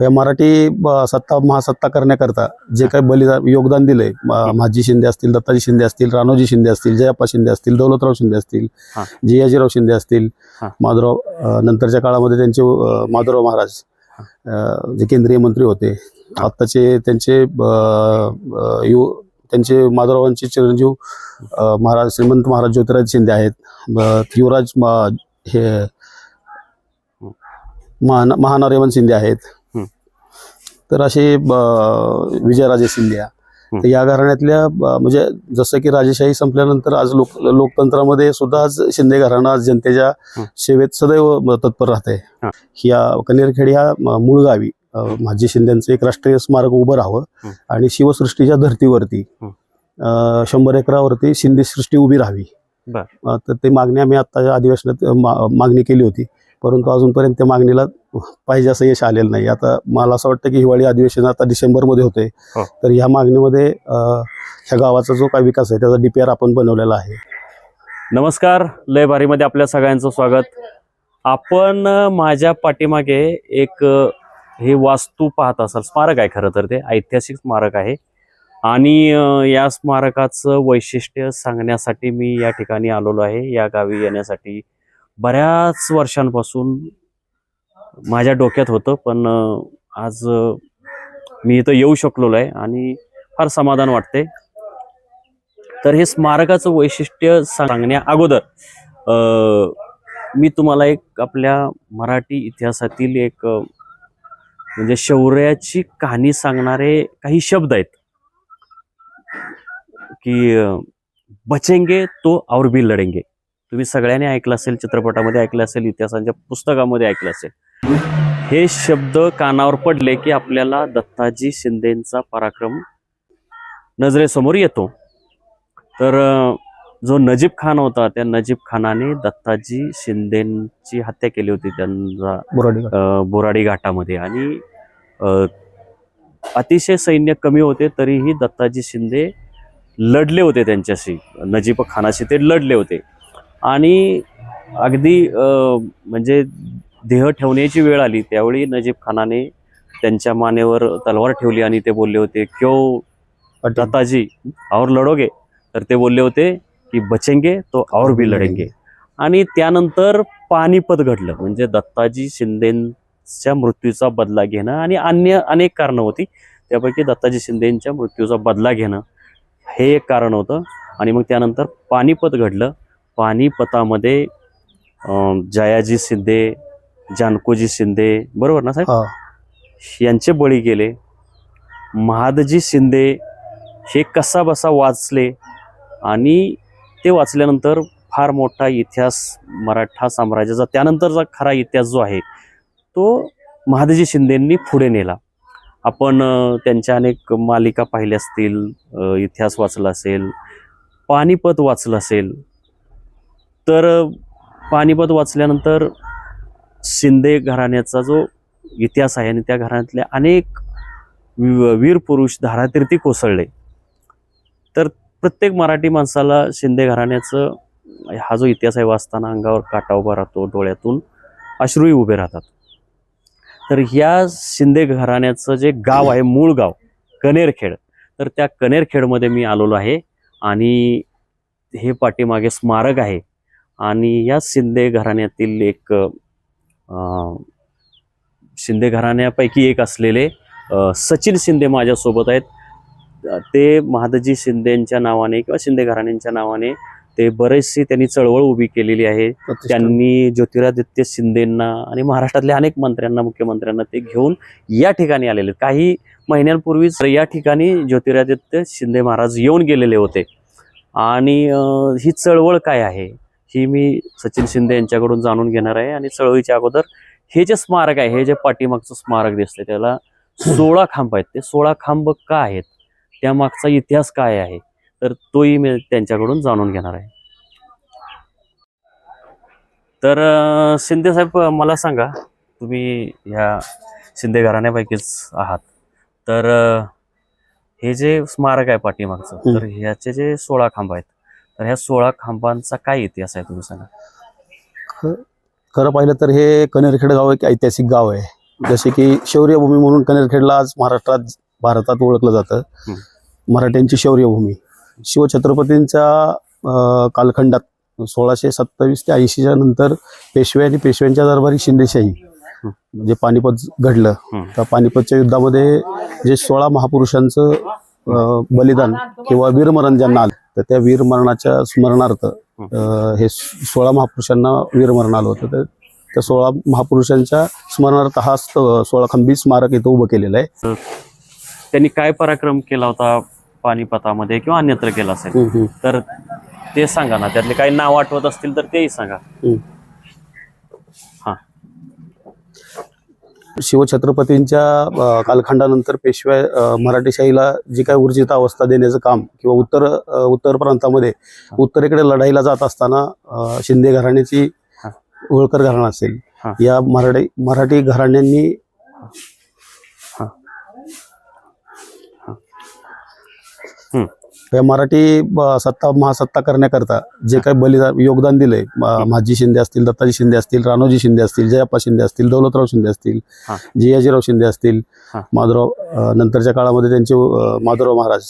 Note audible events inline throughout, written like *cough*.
या मराठी सत्ता महासत्ता करण्याकरता जे काही बलिदान योगदान दिलंय माझी शिंदे असतील दत्ताजी शिंदे असतील राणोजी शिंदे असतील जयप्पा शिंदे असतील दौलतराव शिंदे असतील. जियाजीराव शिंदे असतील. माधवराव नंतरच्या काळामध्ये त्यांचे माधवराव महाराज जे केंद्रीय मंत्री होते आत्ताचे त्यांचे यु त्यांचे माधवरावांचे चिरंजीव महाराज श्रीमंत महाराज ज्योतिराज शिंदे आहेत युवराज म- हे महान महानारेमन शिंदे आहेत. तर असे विजयराजे. हं. तर या घराण्यातल्या म्हणजे जसं की राजेशाही संपल्यानंतर आज लोक लोकतंत्रामध्ये सुद्धा आज शिंदे घराणं आज जनतेच्या. सेवेत सदैव तत्पर राहते. या कनेरखेड ह्या मूळ गावी माझी शिंदेचं एक राष्ट्रीय स्मारक उभं राहावं. आणि शिवसृष्टीच्या धर्तीवरती शंभर एकरावरती शिंदे सृष्टी उभी राहावी तर ते मागणी आम्ही आता अधिवेशनात मागणी केली होती परंतु अजूनपर्यंत त्या मागणीला पाहिजे असं यश आलेलं नाही. आता मला असं वाटतं की हिवाळी अधिवेशन आता डिसेंबरमध्ये होते हो. तर ह्या मागणीमध्ये ह्या गावाचा जो काही विकास आहे त्याचा डीपीआर आपण बनवलेला आहे. नमस्कार. लय भारीमध्ये आपल्या सगळ्यांचं स्वागत. आपण माझ्या पाठीमागे एक हे वास्तू पाहत असाल. स्मारक आहे खरं तर ते. ऐतिहासिक स्मारक आहे. आणि या स्मारकाचं वैशिष्ट्य सांगण्यासाठी मी या ठिकाणी आलेलो आहे. या गावी येण्यासाठी बऱ्याच वर्षांपासून माझ्या डोक्यात होतं पण आज मी इथं येऊ शकलेलो आहे आणि फार समाधान वाटते तर हे स्मारकाचं वैशिष्ट्य सांगण्या अगोदर मी तुम्हाला एक आपल्या मराठी इतिहासातील एक म्हणजे शौर्याची कहाणी सांगणारे काही शब्द आहेत. की बचेंगे तो और भी लढेंगे तुम्ही सगळ्यांनी ऐकलं असेल चित्रपटामध्ये ऐकलं असेल इतिहासाच्या पुस्तकामध्ये ऐकलं असेल. हे शब्द कानावर पडले की आपल्याला दत्ताजी शिंदेचा पराक्रम नजरेसमोर येतो. तर जो नजीब खान होता त्या नजीब खानाने दत्ताजी शिंदेची हत्या केली होती त्यांचा बोराडी घाटामध्ये. आणि अतिशय सैन्य कमी होते तरीही दत्ताजी शिंदे लढले होते त्यांच्याशी. नजीब खानाशी ते लढले होते. आणि अगदी म्हणजे देह ठेवण्याची वेळ आली त्यावेळी नजीब खानाने त्यांच्या मानेवर तलवार ठेवली आणि ते बोलले होते क्यो दत्ताजी और लढोगे तर ते बोलले होते की बचेंगे तो और भी लढेंगे आणि त्यानंतर पानिपत घडलं म्हणजे दत्ताजी शिंदेच्या मृत्यूचा बदला घेणं आणि अन्य अनेक कारणं होती. त्यापैकी दत्ताजी शिंदेच्या मृत्यूचा बदला घेणं हे एक कारण होतं. आणि मग त्यानंतर पानिपत घडलं. पानिपतामध्ये जयाजी शिंदे जानकोजी शिंदे बरोबर ना साहेब? हा. यांचे बळी गेले. महादजी शिंदे हे कसा बसा वाचले आणि ते वाचल्यानंतर फार मोठा इतिहास मराठा साम्राज्याचा त्यानंतरचा खरा इतिहास जो आहे तो महादजी शिंदेंनी पुढे नेला. आपण त्यांच्या अनेक मालिका पाहिल्या असतील इतिहास वाचला असेल पानिपत वाचलं असेल तर पानिपत वाचल्यानंतर शिंदे घराण्याचा जो इतिहास आहे आणि त्या घराण्यातले अनेक वीर पुरुष धारातीर्थी कोसळले. तर प्रत्येक मराठी माणसाला शिंदे घराण्याचं हा जो इतिहास आहे वाचताना अंगावर काटा उभा राहतो डोळ्यातून अश्रूही उभे राहतात. तर ह्या शिंदे घराण्याचं जे गाव आहे मूळ गाव कनेरखेड तर त्या कनेरखेडमध्ये मी आलेलो आहे. आणि हे पाठीमागे स्मारक आहे. आणि या शिंदे घराण्यातील एक शिंदे घराण्यापैकी एक असलेले सचिन शिंदे माझ्यासोबत आहेत. ते महादजी शिंदेच्या नावाने किंवा शिंदे घराण्यांच्या नावाने ते बरेचशी त्यांनी चळवळ उभी केलेली आहे. त्यांनी ज्योतिरादित्य शिंदेंना आणि महाराष्ट्रातल्या अनेक मंत्र्यांना मुख्यमंत्र्यांना ते घेऊन या ठिकाणी आलेले. काही महिन्यांपूर्वीच या ठिकाणी ज्योतिरादित्य शिंदे महाराज येऊन गेलेले होते. आणि ही चळवळ काय आहे? ही मी सचिन शिंदे यांच्याकडून जाणून घेणार आहे. आणि चळवळीच्या अगोदर हे जे स्मारक आहे हे जे पाठीमागचं स्मारक दिसतंय त्याला सोळा खांब आहेत. ते सोळा खांब का आहेत? त्यामागचा इतिहास काय आहे? तर तोही मी त्यांच्याकडून जाणून घेणार आहे. तर शिंदे साहेब मला सांगा तुम्ही ह्या शिंदे घराण्यापैकीच आहात. तर हे जे स्मारक आहे पाठीमागचं. तर ह्याचे जे सोळा खांब आहेत तर ह्या सोळा खांबांचा काय इतिहास आहे तुम्ही सांगा खरं पाहिलं तर हे कनेरखेड गाव एक ऐतिहासिक गाव आहे जसे की शौर्यभूमी म्हणून कनेरखेडला आज महाराष्ट्रात भारतात ओळखलं जातं हं. मराठ्यांची शौर्यभूमी शिवछत्रपतींच्या अं, कालखंडात सोळाशे सत्तावीस ते ऐंशीच्या नंतर पेशवे आणि पेशव्यांच्या दरबारी शिंदेशाही हं. जे पानिपत घडलं हं. त्या पानिपतच्या युद्धामध्ये जे सोळा महापुरुषांचं अं, बलिदान किंवा वीरमरण ज्यांना आलं तर त्या वीरमरणाच्या स्मरणार्थ हे. सोळा महापुरुषांना वीरमरण आलं होतं. तर त्या सोळा महापुरुषांच्या स्मरणार्थ हा सोळा खंबी स्मारक इथं उभं केलेलं आहे. त्यांनी काय पराक्रम केला होता पानिपतामध्ये किंवा अन्यत्र केला असेल? तर ते सांगा ना त्यातले काही नाव आठवत असतील तर तेही सांगा हं. हा शिवछत्रपतींच्या कालखंडानंतर पेशव्या मराठीशाहीला जी काही ऊर्जित अवस्था देण्याचं काम किंवा उत्तर उत्तर प्रांतामध्ये उत्तरेकडे लढाईला जात असताना शिंदे घराण्याची. होळकर घराणा असेल. या मराठी मराठी घराण्यांनी हा. हं. या मराठी सत्ता महासत्ता करण्याकरता जे काही बलिदान योगदान दिलंय म- महाजी शिंदे असतील दत्ताजी शिंदे असतील राणोजी शिंदे असतील जयप्पा शिंदे असतील दौलतराव शिंदे असतील. जियाजीराव शिंदे असतील. माधवराव अ, नंतरच्या काळामध्ये त्यांचे अ, माधवराव महाराज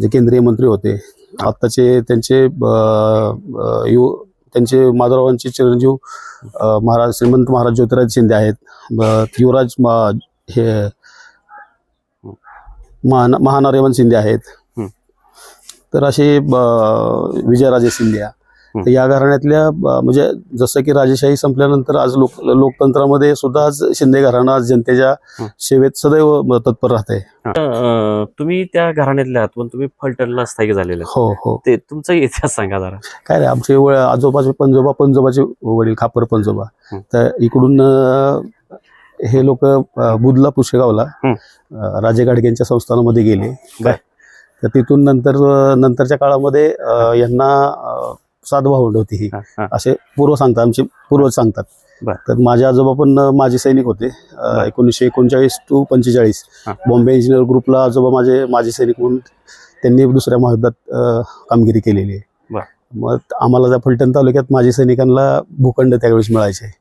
जे केंद्रीय मंत्री होते आत्ताचे त्यांचे यु त्यांचे माधवरावांचे चिरंजीव महाराज श्रीमंत महाराज ज्योतिराज शिंदे आहेत युवराज हे महान महानारेवन शिंदे आहेत. तर असे विजयराजे शिंदे हं. तर या घराण्यातल्या म्हणजे जसं की राजेशाही संपल्यानंतर आज लोक लोकतंत्रामध्ये सुद्धा आज शिंदे घराणं आज जनतेच्या. सेवेत सदैव तत्पर राहते तुम्ही त्या घराण्यातले आहात पण तुम्ही फलटणला स्थायिक झालेले. हो हो ते तुमचा इतिहास सांगा जरा काय रे आमचे आजोबाचे पंजोबा पंजोबाचे वडील खापर पंजोबा हं. तर इकडून हे लोक बुधला पुशेगावला राजे गाडगेंच्या संस्थानामध्ये गेले बर. तर तिथून नंतर नंतरच्या काळामध्ये यांना सात भावंड होती ही. असे पूर्व सांगतात आमचे पूर्वज सांगतात. तर माझे आजोबा पण माजी सैनिक होते. एकोणीसशे एकोणचाळीस टू पंचेचाळीस. बॉम्बे इंजिनियर ग्रुपला आजोबा माझे माजी सैनिक म्हणून त्यांनी दुसऱ्या महायुद्धात कामगिरी केलेली आहे. मग आम्हाला त्या फलटण तालुक्यात माजी सैनिकांना भूखंड त्यावेळेस मिळायचे.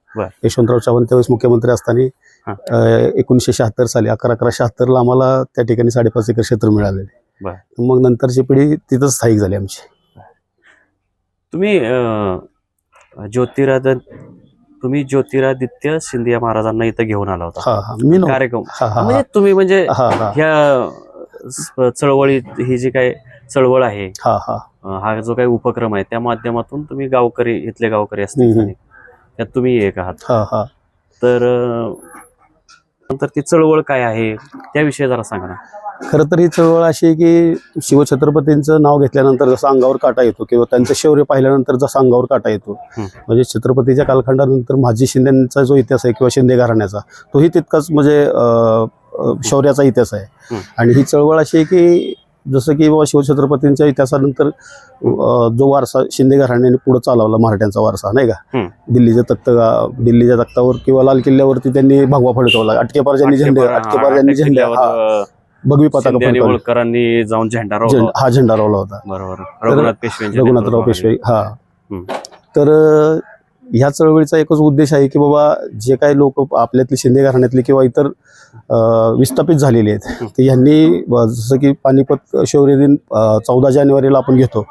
यशवंतराव चव्हाण त्यावेळेस मुख्यमंत्री असताना एकोणीसशे शहात्तर साली अकरा अकरा शहात्तरला आम्हाला त्या ठिकाणी साडेपाच एकर क्षेत्र मिळालेले. मग नंतरची पिढी तिथंच स्थायिक झाली आमची. तुम्ही ज्योतिराद तुम्ही ज्योतिरादित्य शिंदे या महाराजांना इथं घेऊन आला होता. मी. कार्यक्रम. म्हणजे तुम्ही म्हणजे ह्या चळवळीत ही जी काय चळवळ आहे हा हा. हा जो काही उपक्रम आहे त्या माध्यमातून तुम्ही गावकरी इथले गावकरी असतील. त्यात तुम्ही एक आहात. तर नंतर ती चळवळ काय आहे त्याविषयी जरा सांगा ना. खरं तर ही चळवळ अशी आहे की शिवछत्रपतींचं नाव घेतल्यानंतर जसं अंगावर काटा येतो किंवा त्यांचं शौर्य पाहिल्यानंतर जसं अंगावर काटा येतो. म्हणजे छत्रपतीच्या कालखंडानंतर माझी शिंदेचा जो इतिहास आहे किंवा शिंदे घराण्याचा तोही तितकाच म्हणजे शौर्याचा इतिहास आहे. आणि ही चळवळ अशी आहे की जसं की बाबा शिवछत्रपतींच्या इतिहासानंतर जो वारसा शिंदे घराण्याने पुढे चालवला मराठ्यांचा वारसा नाही का. दिल्लीच्या तख्त दिल्लीच्या तख्तावर किंवा लाल किल्ल्यावरती त्यांनी भगवा फडकवला झेंडे अटकेपार- अटकेपारजांनी झेंडे किल्ल्यावर, हा अं, भगवी पताका शिंदे आणि फडकवली होळकरांनी जाऊन झेंडा रोवला झेंडा होता. हा झेंडा रोवला होता बरोबर रघुनाथ पेशव्यांच्या रघुनाथराव नेतृत्वाखाली. पेशवे हा. तर अं, ह्या चळवळीचा एकच उद्देश आहे की बाबा जे काही लोक आपल्यातले शिंदे घराण्यातले किंवा इतर विस्थापित झालेले आहेत हं. तर यांनी अं, जसं की पानिपत शौर्य दिन चौदा जानेवारीला आपण घेतो.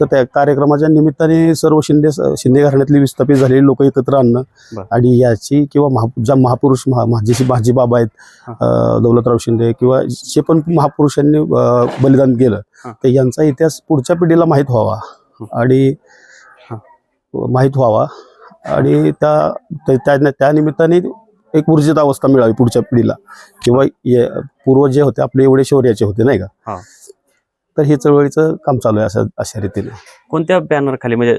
तर त्या कार्यक्रमाच्या निमित्ताने सर्व शिंदे शिंदे घराण्यातली विस्थापित झालेली लोक एकत्र आणणं. आणि याची किंवा महा ज्या महापुरुष महा माझी माझी बाबा आहेत दौलतराव शिंदे किंवा जे पण महापुरुषांनी बलिदान केलं. तर यांचा इतिहास पुढच्या पिढीला माहीत व्हावा. आणि. माहीत व्हावा आणि त्या त्या- त्या त्या निमित्ताने एक ऊर्जित अवस्था मिळावी पुढच्या पिढीला. किंवा पूर्वज जे होते आपले एवढे शौर्याचे होते नाही हा. का तर हे चळवळीचं काम चालू आहे असं अशा रीतीने. कोणत्या बॅनर खाली म्हणजे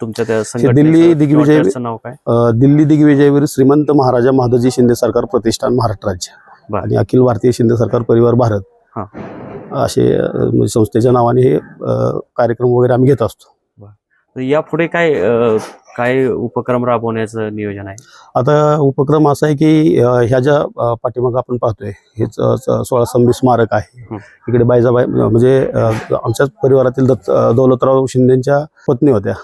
तुमच्या त्या दिल्ली दिग्विजय- नाव काय? दिल्ली दिग्विजयवीर श्रीमंत महाराजा महादजी शिंदे सरकार प्रतिष्ठान महाराष्ट्र राज्य. आणि अखिल भारतीय शिंदे सरकार परिवार भारत. असे म्हणजे संस्थेच्या नावाने हे कार्यक्रम वगैरे आम्ही घेत असतो. यापुढे काय काय उपक्रम राबवण्याचं नियोजन आहे? आता उपक्रम असा आहे की अ, ह्या ज्या पाठीमागं आपण पाहतोय हे च- च- सोळा संबी स्मारक आहे. हं. इकडे बायजाबाई म्हणजे अ, आमच्याच परिवारातील दत्त अ, दौलतराव शिंदेच्या पत्नी होत्या.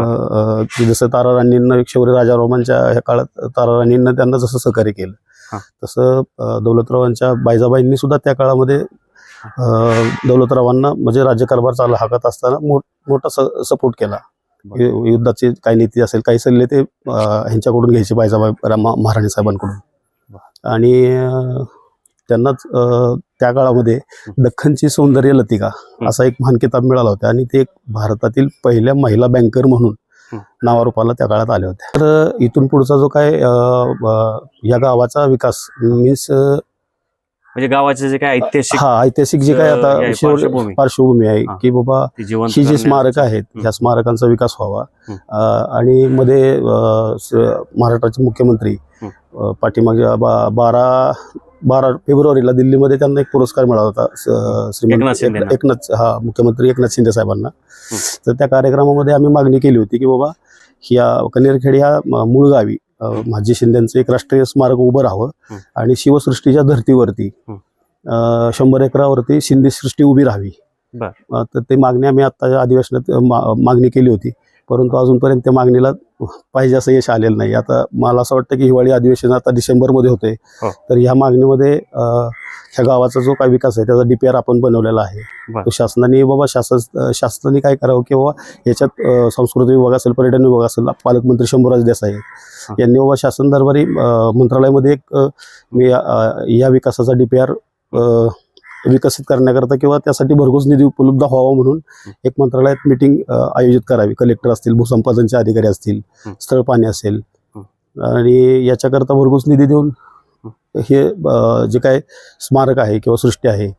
अ, अ, की जसं तारा राणींना शौर्य राजारामांच्या ह्या काळात तारा राणींना त्यांना जसं सहकार्य केलं हा. तसं अं, दौलतरावांच्या बायजाबाईंनी सुद्धा त्या काळामध्ये अं, दौलतरावांना म्हणजे राज्यकारभार चालू हाकत असताना मोठ मोठा सपोर्ट केला. युद्धाची काही नीती असेल काही सल्ले ते ह्यांच्याकडून घ्यायचे बायजाबाई रा- महाराणी साहेबांकडून. आणि त्यांनाच त्या काळामध्ये दख्खनची सौंदर्य लतिका असा एक महान किताब मिळाला होता. आणि ते एक भारतातील पहिल्या महिला बँकर म्हणून. नावारूपाला त्या काळात आले होते तर इथून पुढचा जो काय या गावाचा विकास मीन्स म्हणजे गावाचे जे काय ऐतिहासिक हा ऐतिहासिक जे काय आता पार्श्वभूमी. पार्श्वभूमी आहे. की बाबा ही जी स्मारक आहेत. ह्या स्मारकांचा विकास व्हावा आणि मध्ये महाराष्ट्राचे मुख्यमंत्री पाठीमागच्या बा- बारा बारा फेब्रुवारीला दिल्लीमध्ये त्यांना एक पुरस्कार मिळाला होता श्रीमंत एकनाथ हा मुख्यमंत्री एकनाथ शिंदे साहेबांना तर त्या कार्यक्रमामध्ये आम्ही मागणी केली होती की बाबा ह्या कनेरखेड ह्या मूळ गावी महाजी शिंदेचं एक राष्ट्रीय स्मारक उभं राहावं. आणि शिवसृष्टीच्या धर्तीवरती शंभर एकरावरती शिंदे सृष्टी उभी राहावी. तर ते मागणी आम्ही आता अधिवेशनात मागणी केली होती. परंतु अजूनपर्यंत त्या मागणीला पाहिजे असं यश आलेलं नाही आता मला असं वाटतं की हिवाळी अधिवेशन आता डिसेंबरमध्ये होते हो. तर ह्या मागणीमध्ये ह्या गावाचा जो काय विकास आहे त्याचा डीपीआर आपण बनवलेला आहे. तो शासनाने बाबा शासन शासनाने काय करावं की बाबा याच्यात संस्कृती विभाग असेल पर्यटन विभाग असेल पालकमंत्री शंभूराज देसाई. यांनी बाबा शासन दरबारी मंत्रालयामध्ये एक मी या विकासाचा डीपीआर विकसित करण्याकरता किंवा त्यासाठी भरघोस निधी उपलब्ध व्हावा म्हणून एक मंत्रालयात मिटिंग आयोजित करावी कलेक्टर असतील भूसंपादनचे अधिकारी असतील. स्थळ पाणी असेल. आणि याच्याकरता भरघोस निधी देऊन हे जे काय स्मारक आहे किंवा सृष्टी आहे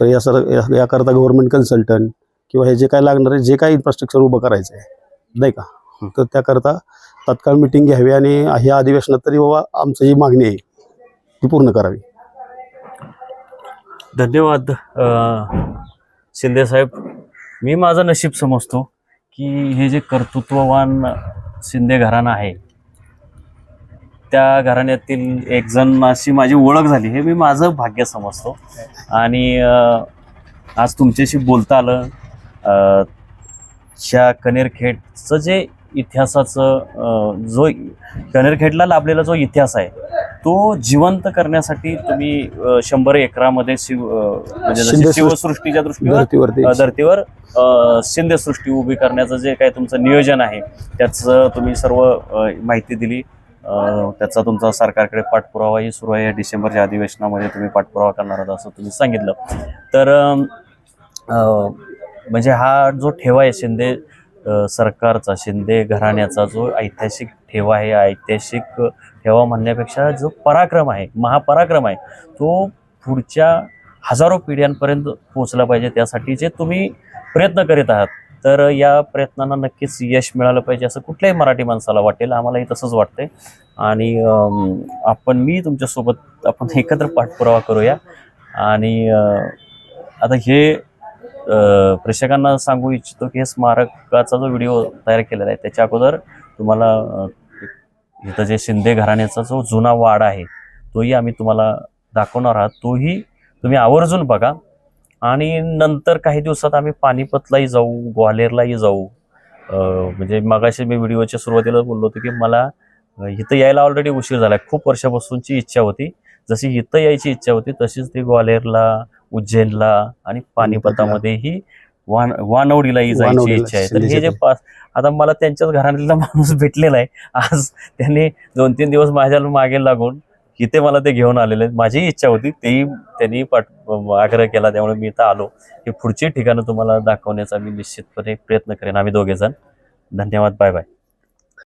तर या सर या- याकरता गव्हर्नमेंट कन्सल्टंट किंवा हे जे काय लागणार आहे जे काय इन्फ्रास्ट्रक्चर उभं करायचं आहे नाही का. तर त्याकरता तात्काळ मिटिंग घ्यावी आणि ह्या अधिवेशनात तरी बाबा आमचं जी मागणी आहे ती पूर्ण करावी धन्यवाद शिंदेसाहेब शिंदे साहेब. मी माझं नशीब समजतो की हे जे कर्तृत्ववान शिंदे घराणं आहे त्या घराण्यातील एक जण अशी माझी ओळख झाली हे मी माझं भाग्य समजतो. आणि आज तुमच्याशी बोलता आलं च्या कनेरखेडचं जे इतिहासाचं जो कनेरखेडला लाभलेला जो इतिहास आहे तो जिवंत करण्यासाठी तुम्ही शंभर एकरामध्ये शिव म्हणजे शिवसृष्टीच्या दृष्टीवर धर्तीवर शिंदे सृष्टी उभी करण्याचं जे काही तुमचं नियोजन आहे त्याचं तुम्ही सर्व माहिती दिली. त्याचा तुमचा सरकारकडे पाठपुरावाही सुरू आहे. डिसेंबरच्या अधिवेशनामध्ये तुम्ही पाठपुरावा करणार आहात असं तुम्ही सांगितलं. तर म्हणजे हा जो ठेवा आहे शिंदे सरकारचा शिंदे घराण्याचा जो ऐतिहासिक ठेवा हे ऐतिहासिक ठेवा म्हणण्यापेक्षा जो पराक्रम आहे महापराक्रम आहे तो पुढच्या हजारो पिढ्यांपर्यंत पोहोचला पाहिजे त्यासाठी जे तुम्ही प्रयत्न करीत आहात. तर या प्रयत्नांना नक्कीच यश मिळालं पाहिजे असं कुठल्याही मराठी माणसाला वाटेल आम्हालाही तसंच वाटतंय. आणि आपण मी तुमच्यासोबत आपण एकत्र पाठपुरावा करूया. आणि आता हे प्रेक्षकांना सांगू इच्छितो की हे स्मारकाचा जो व्हिडिओ तयार केलेला आहे त्याच्या अगोदर तुम्हाला इथं जे शिंदे घराण्याचा जो जुना वाड आहे तोही आम्ही तुम्हाला दाखवणार आहात. तोही तुम्ही आवर्जून बघा. आणि नंतर काही दिवसात आम्ही पानिपतलाही जाऊ ग्वाल्हेरलाही जाऊ. म्हणजे मगाशी मी व्हिडिओच्या सुरुवातीला बोललो होतो की मला इथं यायला ऑलरेडी उशीर झाला खूप वर्षापासूनची इच्छा होती. जशी इथं यायची इच्छा होती तशीच ती ग्वाल्हेरला उज्जैनला आणि पानिपतामध्येही वान वानवडीलाही जायची वानवडीला, इच्छा आहे. तर हे जे पाच आता मला त्यांच्याच घराण्यातला *laughs* माणूस भेटलेला आहे. आज त्यांनी दोन तीन दिवस माझ्या मागे लागून इथे मला ते घेऊन आलेले आहेत. माझी इच्छा होती तेही त्यांनी पाठ आग्रह केला त्यामुळे मी इथं आलो. ही पुढची ठिकाणं तुम्हाला दाखवण्याचा मी निश्चितपणे प्रयत्न करेन. आम्ही दोघे जण धन्यवाद. Bye bye